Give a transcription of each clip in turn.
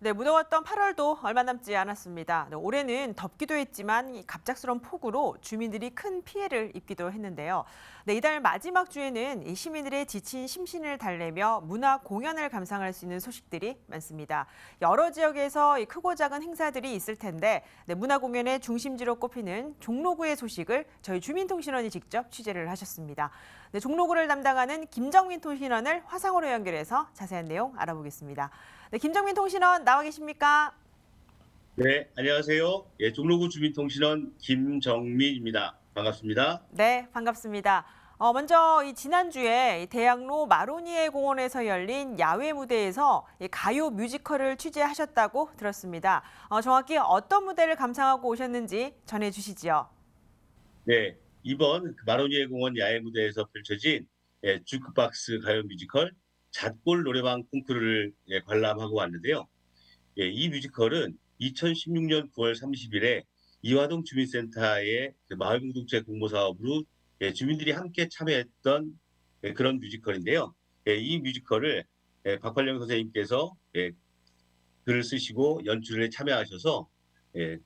네, 무더웠던 8월도 얼마 남지 않았습니다. 네, 올해는 덥기도 했지만 이 갑작스러운 폭우로 주민들이 큰 피해를 입기도 했는데요. 네, 이달 마지막 주에는 이 시민들의 지친 심신을 달래며 문화 공연을 감상할 수 있는 소식들이 많습니다. 여러 지역에서 이 크고 작은 행사들이 있을 텐데 네, 문화 공연의 중심지로 꼽히는 종로구의 소식을 저희 주민통신원이 직접 취재를 하셨습니다. 네, 종로구를 담당하는 김정민 통신원을 화상으로 연결해서 자세한 내용 알아보겠습니다. 네, 김정민 통신원 나와 계십니까? 네, 안녕하세요. 예, 종로구 주민통신원 김정민입니다. 반갑습니다. 네, 반갑습니다. 어, 먼저 이 지난주에 이 대학로 마로니에 공원에서 열린 야외 무대에서 이 가요 뮤지컬을 취재하셨다고 들었습니다. 어, 정확히 어떤 무대를 감상하고 오셨는지 전해 주시지요. 네, 이번 그 마로니에 공원 야외 무대에서 펼쳐진 예, 주크박스 가요 뮤지컬 잣골 노래방 콩쿠르를 예, 관람하고 왔는데요. 예, 이 뮤지컬은 2016년 9월 30일에 이화동 주민센터의 그 마을 공동체 공모 사업으로 예, 주민들이 함께 참여했던 예, 그런 뮤지컬인데요. 예, 이 뮤지컬을 예, 박활령 선생님께서 예, 글을 쓰시고 연출에 참여하셔서 예,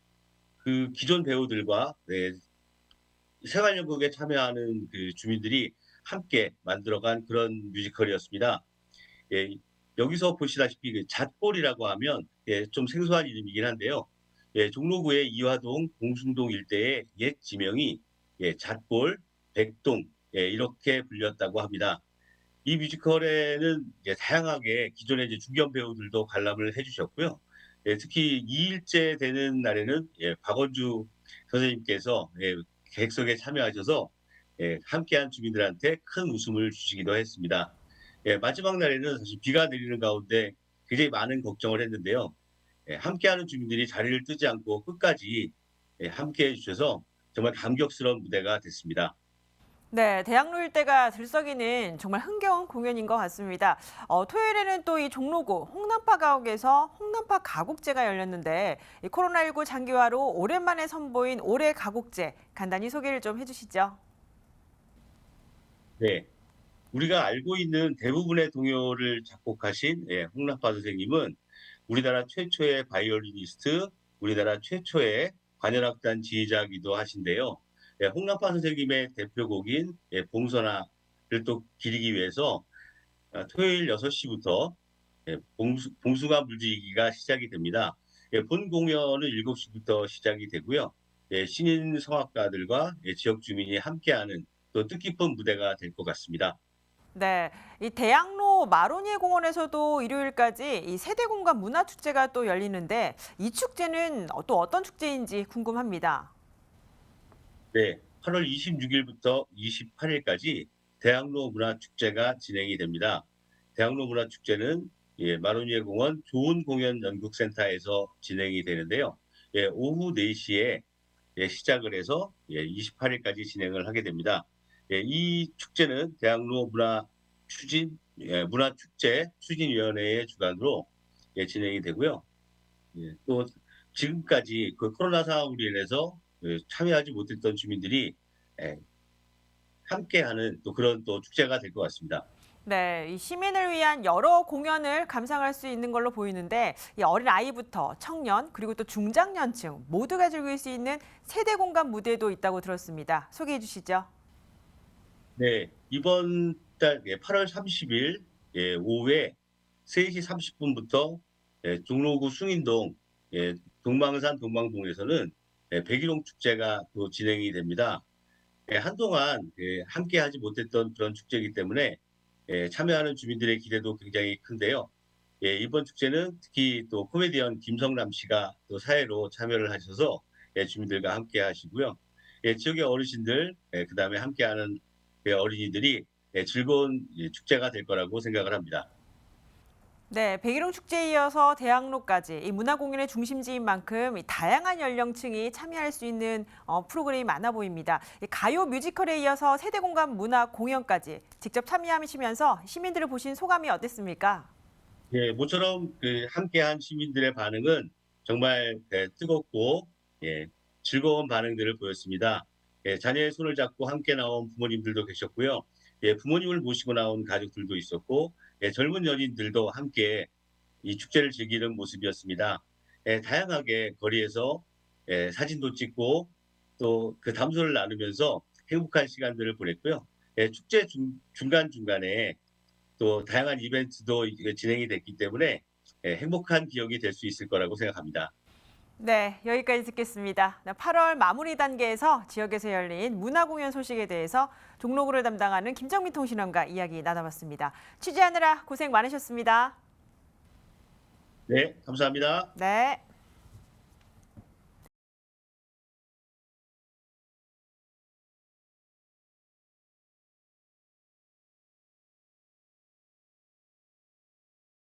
그 기존 배우들과 예, 생활연극에 참여하는 그 주민들이 함께 만들어간 그런 뮤지컬이었습니다. 예, 여기서 보시다시피 그 잣골이라고 하면 예, 좀 생소한 이름이긴 한데요. 예, 종로구의 이화동, 공순동 일대의 옛 지명이 예, 잣골, 백동 예, 이렇게 불렸다고 합니다. 이 뮤지컬에는 이제 다양하게 기존의 이제 중견 배우들도 관람을 해주셨고요. 예, 특히 2일째 되는 날에는 예, 박원주 선생님께서 예, 객석에 참여하셔서 예, 함께한 주민들한테 큰 웃음을 주시기도 했습니다. 예, 마지막 날에는 사실 비가 내리는 가운데 굉장히 많은 걱정을 했는데요. 예, 함께하는 주민들이 자리를 뜨지 않고 끝까지 예, 함께해 주셔서 정말 감격스러운 무대가 됐습니다. 네, 대학로 일대가 들썩이는 정말 흥겨운 공연인 것 같습니다. 어, 토요일에는 또 이 종로구 홍남파 가옥에서 홍남파 가곡제가 열렸는데 이 코로나19 장기화로 오랜만에 선보인 올해 가곡제 간단히 소개를 좀 해주시죠. 네. 우리가 알고 있는 대부분의 동요를 작곡하신 예, 홍남파 선생님은 우리나라 최초의 바이올리니스트, 우리나라 최초의 관현악단 지휘자이기도 하신데요. 예, 홍남파 선생님의 대표곡인 예, 봉선화를 또 기리기 위해서 아, 토요일 6시부터 예, 봉수, 봉숭아 물지기가 시작이 됩니다. 예, 본 공연은 7시부터 시작이 되고요. 예, 신인 성악가들과 예, 지역 주민이 함께하는 또 뜻깊은 무대가 될 것 같습니다. 네, 이 대학로 마로니에 공원에서도 일요일까지 이 세대 공간 문화 축제가 또 열리는데 이 축제는 또 어떤 축제인지 궁금합니다. 네, 8월 26일부터 28일까지 대학로 문화축제가 진행이 됩니다. 대학로 문화축제는 예, 마로니에 공원 좋은 공연 연극센터에서 진행이 되는데요. 예, 오후 4시에 예, 시작을 해서 예, 28일까지 진행을 하게 됩니다. 예, 이 축제는 대학로 문화 추진 예, 문화 축제 추진위원회의 주관으로 예, 진행이 되고요. 예, 또 지금까지 그 코로나 상황으로 인해서 그 참여하지 못했던 주민들이 예, 함께하는 또 그런 또 축제가 될 것 같습니다. 네, 이 시민을 위한 여러 공연을 감상할 수 있는 걸로 보이는데 이 어린 아이부터 청년 그리고 또 중장년층 모두가 즐길 수 있는 세대 공간 무대도 있다고 들었습니다. 소개해 주시죠. 네, 이번 달 예, 8월 30일 예, 오후에 3시 30분부터 예, 종로구 숭인동 예, 동방산 동방동에서는 예, 백일홍 축제가 또 진행이 됩니다. 예, 한동안 예, 함께 하지 못했던 그런 축제이기 때문에 예, 참여하는 주민들의 기대도 굉장히 큰데요. 예, 이번 축제는 특히 또 코미디언 김성남 씨가 또 사회로 참여를 하셔서 예, 주민들과 함께 하시고요. 예, 지역의 어르신들, 예, 그 다음에 함께하는 그 어린이들이 예, 즐거운 예, 축제가 될 거라고 생각을 합니다. 네, 백일홍 축제에 이어서 대학로까지 이 문화공연의 중심지인 만큼 이 다양한 연령층이 참여할 수 있는 어, 프로그램이 많아 보입니다. 이 가요 뮤지컬에 이어서 세대 공간 문화 공연까지 직접 참여하시면서 시민들을 보신 소감이 어땠습니까? 예, 모처럼 그 함께한 시민들의 반응은 정말 예, 뜨겁고 예, 즐거운 반응들을 보였습니다. 예, 자녀의 손을 잡고 함께 나온 부모님들도 계셨고요. 예, 부모님을 모시고 나온 가족들도 있었고 예, 젊은 연인들도 함께 이 축제를 즐기는 모습이었습니다. 예, 다양하게 거리에서 예, 사진도 찍고 또 그 담소를 나누면서 행복한 시간들을 보냈고요. 예, 축제 중, 중간중간에 또 다양한 이벤트도 진행이 됐기 때문에 예, 행복한 기억이 될 수 있을 거라고 생각합니다. 네, 여기까지 듣겠습니다. 8월 마무리 단계에서 지역에서 열린 문화공연 소식에 대해서 종로구를 담당하는 김정민 통신원과 이야기 나눠봤습니다. 취재하느라 고생 많으셨습니다. 네, 감사합니다. 네.